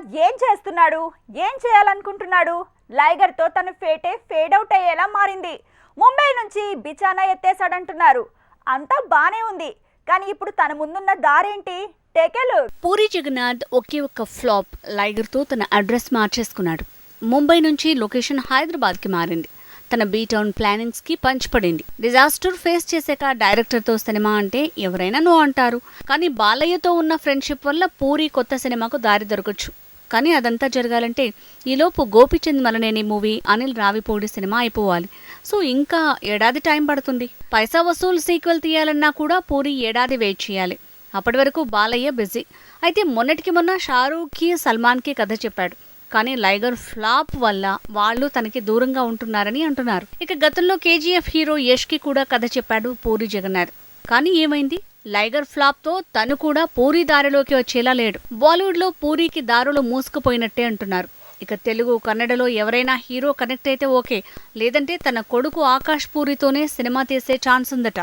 ప్రసాద్ ఏం చేస్తున్నాడు? ఏం చేయాలనుకుంటున్నాడు? లైగర్తో తన ఫేటే ఫేడ్ అవుట్ అయ్యేలా మారింది. ముంబై నుంచి బిచానా ఎత్తేసాడంటున్నారు అంతా బానే ఉంది. కానీ ఇప్పుడు తన ముందున్న దారేంటి? టేకెలు పూరి జగన్నాథ్ ఒకే ఒక్క ఫ్లాప్. లైగర్తో తన అడ్రస్ మార్చేసుకున్నాడు. ముంబై నుంచి లొకేషన్ హైదరాబాద్కి మారింది. తన బీ టౌన్ ప్లానింగ్స్కి పంచిపడింది డిజాస్టర్ ఫేస్ చేశాక డైరెక్టర్తో సినిమా అంటే ఎవరైనా నో అంటారు. కానీ బాలయ్యతో ఉన్న ఫ్రెండ్షిప్ వల్ల పూరి కొత్త సినిమాకు దారి దొరకచ్చు. కానీ అదంతా జరగాలంటే ఈలోపు గోపిచంద్ మలనేని మూవీ అనిల్ రావిపూడి సినిమా అయిపోవాలి. సో ఇంకా ఏడాది టైం పడుతుంది. పైసా వసూలు సీక్వెల్ తీయాలన్నా కూడా పూరి ఏడాది వెయిట్ చేయాలి. అప్పటి వరకు బాలయ్య బిజీ. అయితే మొన్నటికి మొన్న షారూఖ్కి సల్మాన్కి కథ చెప్పాడు. కానీ లైగర్ ఫ్లాప్ వల్ల వాళ్ళు తనకి దూరంగా ఉంటున్నారని అంటున్నారు. ఇక గతంలో కేజీఎఫ్ హీరో యష్కి కూడా కథ చెప్పాడు పూరి జగన్నాథ్. కానీ ఏమైంది? లైగర్ ఫ్లాప్తో తను కూడా పూరి దారిలోకి వచ్చేలా లేడు. బాలీవుడ్లో పూరికి దారులు మూసుకుపోయినట్టే అంటున్నారు. ఇక తెలుగు కన్నడలో ఎవరైనా హీరో కనెక్ట్ అయితే ఓకే. లేదంటే తన కొడుకు ఆకాష్ పూరితోనే సినిమా తీసే ఛాన్స్ ఉందట.